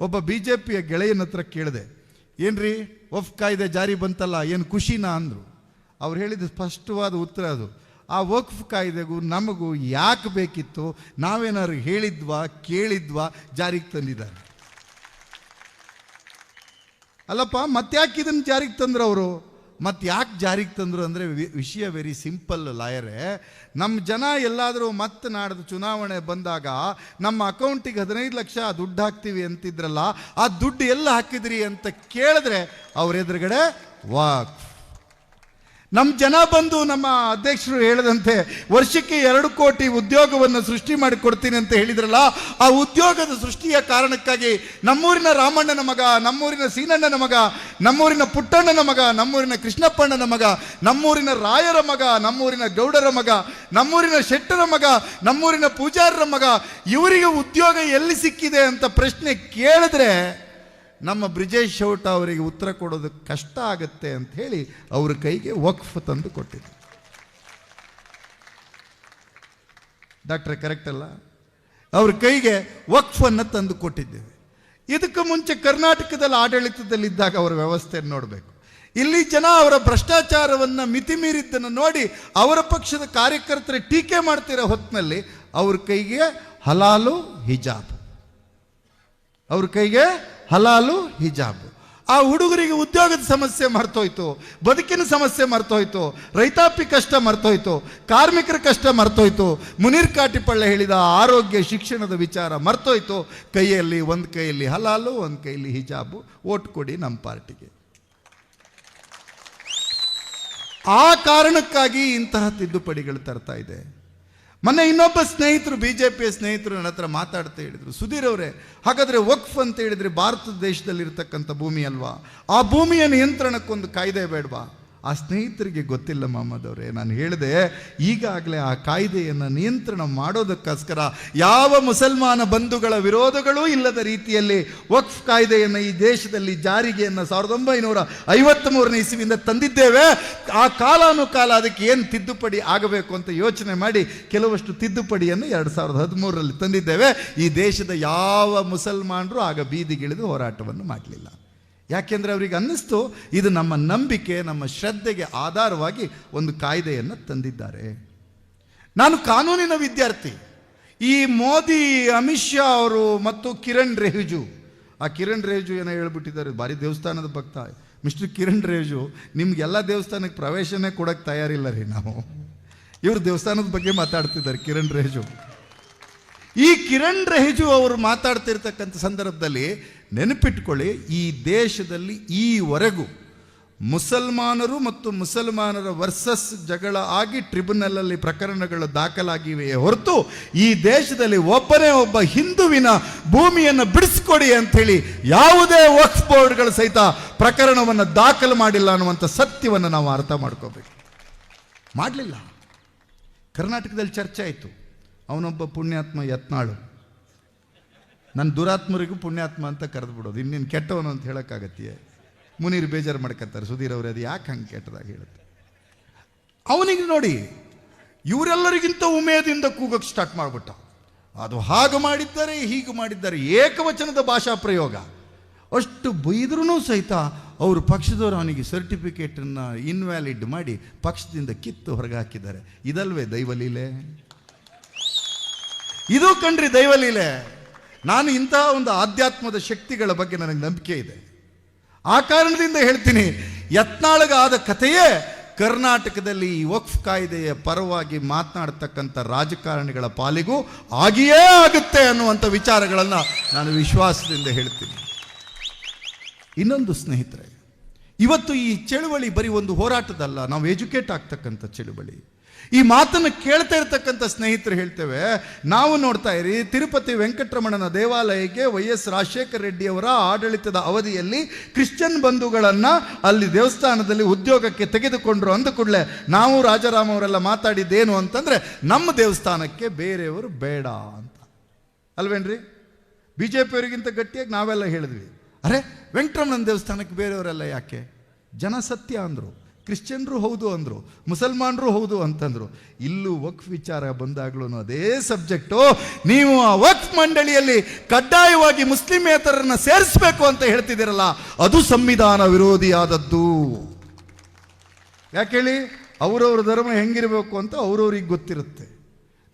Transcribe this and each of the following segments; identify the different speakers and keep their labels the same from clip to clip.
Speaker 1: ಒಬ್ಬ B J ಪಿಯ ಗೆಳೆಯನ ಹತ್ರ ಕೇಳಿದೆ, ಏನ್ರಿ ವಫ್ ಕಾಯ್ದೆ ಜಾರಿ ಬಂತಲ್ಲ, ಏನು ಖುಷಿನಾ? ಅಂದರು. ಅವ್ರು ಹೇಳಿದ ಸ್ಪಷ್ಟವಾದ ಉತ್ತರ ಅದು. ಆ ವಕ್ಫ್ ಕಾಯ್ದೆಗೂ ನಮಗೂ ಯಾಕೆ ಬೇಕಿತ್ತು? ನಾವೇನಾದ್ರು ಹೇಳಿದ್ವಾ, ಕೇಳಿದ್ವಾ, ಜಾರಿಗೆ ತಂದಿದ್ದಾರೆ. ಅಲ್ಲಪ್ಪ, ಮತ್ತ್ಯಾಕೆ ಇದನ್ನು ಜಾರಿಗೆ ತಂದ್ರು ಅವರು? ಮತ್ತೆ ಯಾಕೆ ಜಾರಿಗೆ ತಂದರು ಅಂದರೆ ವಿಷಯ ವೆರಿ ಸಿಂಪಲ್ ಲಾಯರೇ. ನಮ್ಮ ಜನ ಎಲ್ಲಾದರೂ ಮತ್ತೆ ನಾಡ್ದು ಚುನಾವಣೆ ಬಂದಾಗ ನಮ್ಮ ಅಕೌಂಟಿಗೆ ಹದಿನೈದು ಲಕ್ಷ ದುಡ್ಡು ಹಾಕ್ತೀವಿ ಅಂತಿದ್ರಲ್ಲ, ಆ ದುಡ್ಡು ಎಲ್ಲ ಹಾಕಿದ್ರಿ ಅಂತ ಕೇಳಿದ್ರೆ ಅವ್ರ ಎದುರುಗಡೆ ವಾಕ್. ನಮ್ಮ ಜನ ಬಂದು ನಮ್ಮ ಅಧ್ಯಕ್ಷರು ಹೇಳಿದಂತೆ ವರ್ಷಕ್ಕೆ ಎರಡು ಕೋಟಿ ಉದ್ಯೋಗವನ್ನು ಸೃಷ್ಟಿ ಮಾಡಿ ಕೊಡ್ತೀನಿ ಅಂತ ಹೇಳಿದ್ರಲ್ಲ, ಆ ಉದ್ಯೋಗದ ಸೃಷ್ಟಿಯ ಕಾರಣಕ್ಕಾಗಿ ನಮ್ಮೂರಿನ ರಾಮಣ್ಣನ ಮಗ, ನಮ್ಮೂರಿನ ಸೀನಣ್ಣನ ಮಗ, ನಮ್ಮೂರಿನ ಪುಟ್ಟಣ್ಣನ ಮಗ, ನಮ್ಮೂರಿನ ಕೃಷ್ಣಪ್ಪಣ್ಣನ ಮಗ, ನಮ್ಮೂರಿನ ರಾಯರ ಮಗ, ನಮ್ಮೂರಿನ ಗೌಡರ ಮಗ, ನಮ್ಮೂರಿನ ಶೆಟ್ಟರ ಮಗ, ನಮ್ಮೂರಿನ ಪೂಜಾರರ ಮಗ, ಇವರಿಗೆ ಉದ್ಯೋಗ ಎಲ್ಲಿ ಸಿಕ್ಕಿದೆ ಅಂತ ಪ್ರಶ್ನೆ ಕೇಳಿದ್ರೆ ನಮ್ಮ ಬ್ರಿಜೇಶ್ ಶೌಟ ಅವರಿಗೆ ಉತ್ತರ ಕೊಡೋದು ಕಷ್ಟ ಆಗುತ್ತೆ ಅಂತ ಹೇಳಿ ಅವ್ರ ಕೈಗೆ ವಕ್ಫ್ ತಂದು ಕೊಟ್ಟಿದ್ದು ಡಾಕ್ಟ್ರೆ ಕರೆಕ್ಟ್ ಅಲ್ಲ? ಅವ್ರ ಕೈಗೆ ವಕ್ಫನ್ನು ತಂದು ಕೊಟ್ಟಿದ್ದೇವೆ. ಇದಕ್ಕೆ ಮುಂಚೆ ಕರ್ನಾಟಕದಲ್ಲಿ ಆಡಳಿತದಲ್ಲಿದ್ದಾಗ ಅವರ ವ್ಯವಸ್ಥೆಯನ್ನು ನೋಡಬೇಕು. ಇಲ್ಲಿ ಜನ ಅವರ ಭ್ರಷ್ಟಾಚಾರವನ್ನು ಮಿತಿ ಮೀರಿದ್ದನ್ನು ನೋಡಿ ಅವರ ಪಕ್ಷದ ಕಾರ್ಯಕರ್ತರ ಟೀಕೆ ಮಾಡ್ತಿರೋ ಹೊತ್ತಿನಲ್ಲಿ ಅವ್ರ ಕೈಗೆ ಹಲಾಲು ಹಿಜಾಬ್. ಅವ್ರ ಕೈಗೆ ಹಲಾಲು ಹಿಜಾಬ್. ಆ ಹುಡುಗರಿಗೆ ಉದ್ಯೋಗದ ಸಮಸ್ಯೆ ಮರ್ತೋಯ್ತು, ಬದುಕಿನ ಸಮಸ್ಯೆ ಮರ್ತೋಯ್ತು, ರೈತಾಪಿ ಕಷ್ಟ ಮರ್ತೋಯ್ತು, ಕಾರ್ಮಿಕರ ಕಷ್ಟ ಮರ್ತೋಯ್ತು, ಮುನೀರ್ ಕಾಟಿಪಳ್ಳ ಹೇಳಿದ ಆರೋಗ್ಯ ಶಿಕ್ಷಣದ ವಿಚಾರ ಮರ್ತೋಯ್ತು, ಕೈಯಲ್ಲಿ ಒಂದು ಕೈಯಲ್ಲಿ ಹಲಾಲು, ಒಂದು ಕೈಯಲ್ಲಿ ಹಿಜಾಬು ಓಟ್ ಕೊಡಿ ನಮ್ಮ ಪಾರ್ಟಿಗೆ. ಆ ಕಾರಣಕ್ಕಾಗಿ ಇಂತಹ ತಿದ್ದುಪಡಿಗಳು ತರ್ತಾ ಇದೆ. ಮೊನ್ನೆ ಇನ್ನೊಬ್ಬ ಸ್ನೇಹಿತರು ಬಿ ಜೆ ಪಿಯ ಸ್ನೇಹಿತರು ನನ್ನ ಹತ್ರ ಮಾತಾಡ್ತಾ ಹೇಳಿದರು. ಸುಧೀರ್ ಅವರೇ, ಹಾಗಾದರೆ ವಕ್ಫ್ ಅಂತ ಹೇಳಿದರೆ ಭಾರತ ದೇಶದಲ್ಲಿರ್ತಕ್ಕಂಥ ಭೂಮಿ ಅಲ್ವಾ? ಆ ಭೂಮಿಯ ನಿಯಂತ್ರಣಕ್ಕೊಂದು ಕಾಯ್ದೆ ಬೇಡವಾ? ಆ ಸ್ನೇಹಿತರಿಗೆ ಗೊತ್ತಿಲ್ಲ ಮಹಮ್ಮದವರೇ ನಾನು ಹೇಳಿದೆ, ಈಗಾಗಲೇ ಆ ಕಾಯ್ದೆಯನ್ನು ನಿಯಂತ್ರಣ ಮಾಡೋದಕ್ಕೋಸ್ಕರ ಯಾವ ಮುಸಲ್ಮಾನ ಬಂಧುಗಳ ವಿರೋಧಗಳೂ ಇಲ್ಲದ ರೀತಿಯಲ್ಲಿ ವಕ್ಫ್ ಕಾಯ್ದೆಯನ್ನು ಈ ದೇಶದಲ್ಲಿ ಜಾರಿಗೆಯನ್ನು ಸಾವಿರದ ಒಂಬೈನೂರ ಐವತ್ತ್ ಮೂರನೇ ಇಸ್ವಿಯಿಂದ ತಂದಿದ್ದೇವೆ. ಆ ಕಾಲಾನುಕಾಲ ಅದಕ್ಕೆ ಏನು ತಿದ್ದುಪಡಿ ಆಗಬೇಕು ಅಂತ ಯೋಚನೆ ಮಾಡಿ ಕೆಲವಷ್ಟು ತಿದ್ದುಪಡಿಯನ್ನು ಎರಡು ಸಾವಿರದ ಹದಿಮೂರರಲ್ಲಿ ತಂದಿದ್ದೇವೆ. ಈ ದೇಶದ ಯಾವ ಮುಸಲ್ಮಾನರು ಆಗ ಬೀದಿಗಿಳಿದು ಹೋರಾಟವನ್ನು ಮಾಡಲಿಲ್ಲ. ಯಾಕೆಂದರೆ ಅವರಿಗೆ ಅನ್ನಿಸ್ತು, ಇದು ನಮ್ಮ ನಂಬಿಕೆ, ನಮ್ಮ ಶ್ರದ್ಧೆಗೆ ಆಧಾರವಾಗಿ ಒಂದು ಕಾಯ್ದೆಯನ್ನು ತಂದಿದ್ದಾರೆ. ನಾನು ಕಾನೂನಿನ ವಿದ್ಯಾರ್ಥಿ. ಈ ಮೋದಿ, ಅಮಿತ್ ಶಾ ಅವರು ಮತ್ತು ಕಿರಣ್ ರೆಹಿಜು ಆ ಕಿರಣ್ ರೇಜು ಏನೋ ಹೇಳ್ಬಿಟ್ಟಿದ್ದಾರೆ, ಭಾರಿ ದೇವಸ್ಥಾನದ ಭಕ್ತ. ಮಿಸ್ಟರ್ ಕಿರಣ್ ರೇಜು ನಿಮಗೆಲ್ಲ ದೇವಸ್ಥಾನಕ್ಕೆ ಪ್ರವೇಶನೇ ಕೊಡೋಕ್ಕೆ ತಯಾರಿಲ್ಲ ರೀ ನಾವು. ಇವರು ದೇವಸ್ಥಾನದ ಬಗ್ಗೆ ಮಾತಾಡ್ತಿದ್ದಾರೆ, ಕಿರಣ್ ರಿಜಿಜು. ಈ ಕಿರಣ್ ರಹಿಜು ಅವರು ಮಾತಾಡ್ತಿರ್ತಕ್ಕಂಥ ಸಂದರ್ಭದಲ್ಲಿ ನೆನಪಿಟ್ಕೊಳ್ಳಿ, ಈ ದೇಶದಲ್ಲಿ ಈವರೆಗೂ ಮುಸಲ್ಮಾನರು ಮತ್ತು ಮುಸಲ್ಮಾನರ ವರ್ಸಸ್ ಜಗಳ ಆಗಿ ಟ್ರಿಬ್ಯುನಲಲ್ಲಿ ಪ್ರಕರಣಗಳು ದಾಖಲಾಗಿವೆಯೇ ಹೊರತು ಈ ದೇಶದಲ್ಲಿ ಒಬ್ಬನೇ ಒಬ್ಬ ಹಿಂದುವಿನ ಭೂಮಿಯನ್ನು ಬಿಡಿಸ್ಕೊಡಿ ಅಂಥೇಳಿ ಯಾವುದೇ ವಕ್ಫ್ ಬೋರ್ಡ್ಗಳು ಸಹಿತ ಪ್ರಕರಣವನ್ನು ದಾಖಲು ಮಾಡಿಲ್ಲ ಅನ್ನುವಂಥ ಸತ್ಯವನ್ನು ನಾವು ಅರ್ಥ ಮಾಡ್ಕೋಬೇಕು. ಮಾಡಲಿಲ್ಲ. ಕರ್ನಾಟಕದಲ್ಲಿ ಚರ್ಚೆ ಆಯಿತು. ಅವನೊಬ್ಬ ಪುಣ್ಯಾತ್ಮ ಯತ್ನಾಳು. ನನ್ನ ದುರಾತ್ಮರಿಗೂ ಪುಣ್ಯಾತ್ಮ ಅಂತ ಕರೆದು ಬಿಡೋದು. ಇನ್ನೇನು ಕೆಟ್ಟವನು ಅಂತ ಹೇಳೋಕ್ಕಾಗತ್ತೆ ಮುನೀರ್ ಬೇಜಾರು ಮಾಡ್ಕೊತಾರೆ ಸುಧೀರ್ ಅವ್ರೆ, ಅದು ಯಾಕೆ ಹಂಗೆ ಕೆಟ್ಟದಾಗ ಹೇಳುತ್ತೆ? ಅವನಿಗೆ ನೋಡಿ, ಇವರೆಲ್ಲರಿಗಿಂತ ಉಮೇದಿಂದ ಕೂಗಕ್ಕೆ ಸ್ಟಾರ್ಟ್ ಮಾಡಿಬಿಟ್ಟ. ಅದು ಹಾಗೆ ಮಾಡಿದ್ದಾರೆ, ಹೀಗೆ ಮಾಡಿದ್ದಾರೆ, ಏಕವಚನದ ಭಾಷಾ ಪ್ರಯೋಗ. ಅಷ್ಟು ಬೈದ್ರೂ ಸಹಿತ ಅವರು ಪಕ್ಷದವರು ಅವನಿಗೆ ಸರ್ಟಿಫಿಕೇಟನ್ನು ಇನ್ವ್ಯಾಲಿಡ್ ಮಾಡಿ ಪಕ್ಷದಿಂದ ಕಿತ್ತು ಹೊರಗೆ ಹಾಕಿದ್ದಾರೆ. ಇದಲ್ವೇ ದೈವಲೀಲೆ? ಇದು ಕಣ್ರಿ ದೈವಲೀಲೆ ನಾನು ಇಂತಹ ಒಂದು ಆಧ್ಯಾತ್ಮದ ಶಕ್ತಿಗಳ ಬಗ್ಗೆ ನನಗೆ ನಂಬಿಕೆ ಇದೆ. ಆ ಕಾರಣದಿಂದ ಹೇಳ್ತೀನಿ ಯತ್ನಾಳಗಾದ ಕಥೆಯೇ ಕರ್ನಾಟಕದಲ್ಲಿ ಈ ವಕ್ಫ್ ಕಾಯ್ದೆಯ ಪರವಾಗಿ ಮಾತನಾಡ್ತಕ್ಕಂಥ ರಾಜಕಾರಣಿಗಳ ಪಾಲಿಗೂ ಆಗಿಯೇ ಆಗುತ್ತೆ ಅನ್ನುವಂಥ ವಿಚಾರಗಳನ್ನು ನಾನು ವಿಶ್ವಾಸದಿಂದ ಹೇಳ್ತೀನಿ. ಇನ್ನೊಂದು ಸ್ನೇಹಿತರೆ, ಇವತ್ತು ಈ ಚಳುವಳಿ ಬರೀ ಒಂದು ಹೋರಾಟದಲ್ಲ, ನಾವು ಎಜುಕೇಟ್ ಆಗ್ತಕ್ಕಂಥ ಚಳುವಳಿ. ಈ ಮಾತನ್ನು ಕೇಳ್ತಾ ಇರ್ತಕ್ಕಂಥ ಸ್ನೇಹಿತರು ಹೇಳ್ತೇವೆ, ನಾವು ನೋಡ್ತಾ ಇರಿ, ತಿರುಪತಿ ವೆಂಕಟರಮಣನ ದೇವಾಲಯಕ್ಕೆ ವೈ ಎಸ್ ರಾಜಶೇಖರ ರೆಡ್ಡಿಯವರ ಆಡಳಿತದ ಅವಧಿಯಲ್ಲಿ ಕ್ರಿಶ್ಚಿಯನ್ ಬಂಧುಗಳನ್ನು ಅಲ್ಲಿ ದೇವಸ್ಥಾನದಲ್ಲಿ ಉದ್ಯೋಗಕ್ಕೆ ತೆಗೆದುಕೊಂಡ್ರು ಅಂದ ಕೂಡಲೇ ನಾವು ರಾಜಾರಾಮ್ ಅವರೆಲ್ಲ ಮಾತಾಡಿದ್ದೇನು ಅಂತಂದ್ರೆ, ನಮ್ಮ ದೇವಸ್ಥಾನಕ್ಕೆ ಬೇರೆಯವರು ಬೇಡ ಅಂತ. ಅಲ್ವೇನ್ರಿ? ಬಿ ಜೆ ಪಿಯವರಿಗಿಂತ ಗಟ್ಟಿಯಾಗಿ ನಾವೆಲ್ಲ ಹೇಳಿದ್ವಿ. ಅರೆ, ವೆಂಕಟರಮಣನ ದೇವಸ್ಥಾನಕ್ಕೆ ಬೇರೆಯವರೆಲ್ಲ ಯಾಕೆ? ಜನ ಸತ್ಯ ಅಂದರು. ಕ್ರಿಶ್ಚಿಯನ್ರು ಹೌದು ಅಂದರು, ಮುಸಲ್ಮಾನರು ಹೌದು ಅಂತಂದರು. ಇಲ್ಲೂ ವಕ್ಫ್ ವಿಚಾರ ಬಂದಾಗ್ಲೂ ಅದೇ ಸಬ್ಜೆಕ್ಟು. ನೀವು ಆ ವಕ್ಫ್ ಮಂಡಳಿಯಲ್ಲಿ ಕಡ್ಡಾಯವಾಗಿ ಮುಸ್ಲಿಮೇತರನ್ನು ಸೇರಿಸಬೇಕು ಅಂತ ಹೇಳ್ತಿದ್ದೀರಲ್ಲ, ಅದು ಸಂವಿಧಾನ ವಿರೋಧಿಯಾದದ್ದು. ಯಾಕೆ ಹೇಳಿ? ಅವರವ್ರ ಧರ್ಮ ಹೆಂಗಿರಬೇಕು ಅಂತ ಅವ್ರವ್ರಿಗೆ ಗೊತ್ತಿರುತ್ತೆ.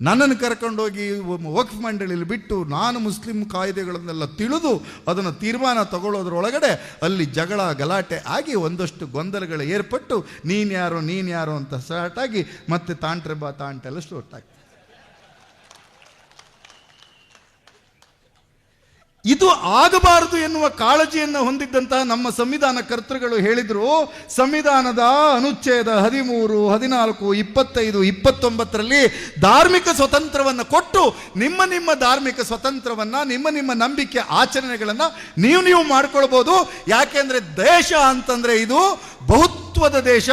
Speaker 1: ನನ್ನನ್ನು ಕರ್ಕೊಂಡೋಗಿ ವಕ್ ವಕ್ಫ್ ಮಂಡಳಿಯಲ್ಲಿ ಬಿಟ್ಟು ನಾನು ಮುಸ್ಲಿಂ ಕಾಯ್ದೆಗಳನ್ನೆಲ್ಲ ತಿಳಿದು ಅದನ್ನು ತೀರ್ಮಾನ ತಗೊಳ್ಳೋದ್ರೊಳಗಡೆ ಅಲ್ಲಿ ಜಗಳ ಗಲಾಟೆ ಆಗಿ ಒಂದಷ್ಟು ಗೊಂದಲಗಳು ಏರ್ಪಟ್ಟು ನೀನು ಯಾರು ನೀನು ಯಾರು ಅಂತ ಸ್ಟಾರ್ಟ್ ಆಗಿ ಮತ್ತೆ ತಾಂಟ್ರೆ ಬಾ ತಾಂಟೆಲ್ಲ ಸ್ಟೋರ್ಟ್ ಆಗ್ತದೆ ಇದು ಆಗಬಾರದು ಎನ್ನುವ ಕಾಳಜಿಯನ್ನು ಹೊಂದಿದ್ದಂತಹ ನಮ್ಮ ಸಂವಿಧಾನ ಕರ್ತೃಗಳು ಹೇಳಿದರು, ಸಂವಿಧಾನದ ಅನುಚ್ಛೇದ ಹದಿಮೂರು, ಹದಿನಾಲ್ಕು, ಇಪ್ಪತ್ತೈದು, ಇಪ್ಪತ್ತೊಂಬತ್ತರಲ್ಲಿ ಧಾರ್ಮಿಕ ಸ್ವತಂತ್ರವನ್ನು ಕೊಟ್ಟು ನಿಮ್ಮ ನಿಮ್ಮ ಧಾರ್ಮಿಕ ಸ್ವತಂತ್ರವನ್ನು, ನಿಮ್ಮ ನಿಮ್ಮ ನಂಬಿಕೆ ಆಚರಣೆಗಳನ್ನು ನೀವು ನೀವು ಮಾಡ್ಕೊಳ್ಬೋದು. ಯಾಕೆಂದರೆ ದೇಶ ಅಂತಂದರೆ ಇದು ಬಹುತ್ವದ ದೇಶ,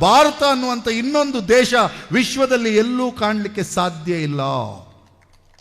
Speaker 1: ಭಾರತ ಅನ್ನುವಂಥ ಇನ್ನೊಂದು ದೇಶ ವಿಶ್ವದಲ್ಲಿ ಎಲ್ಲೂ ಕಾಣಲಿಕ್ಕೆ ಸಾಧ್ಯ ಇಲ್ಲ.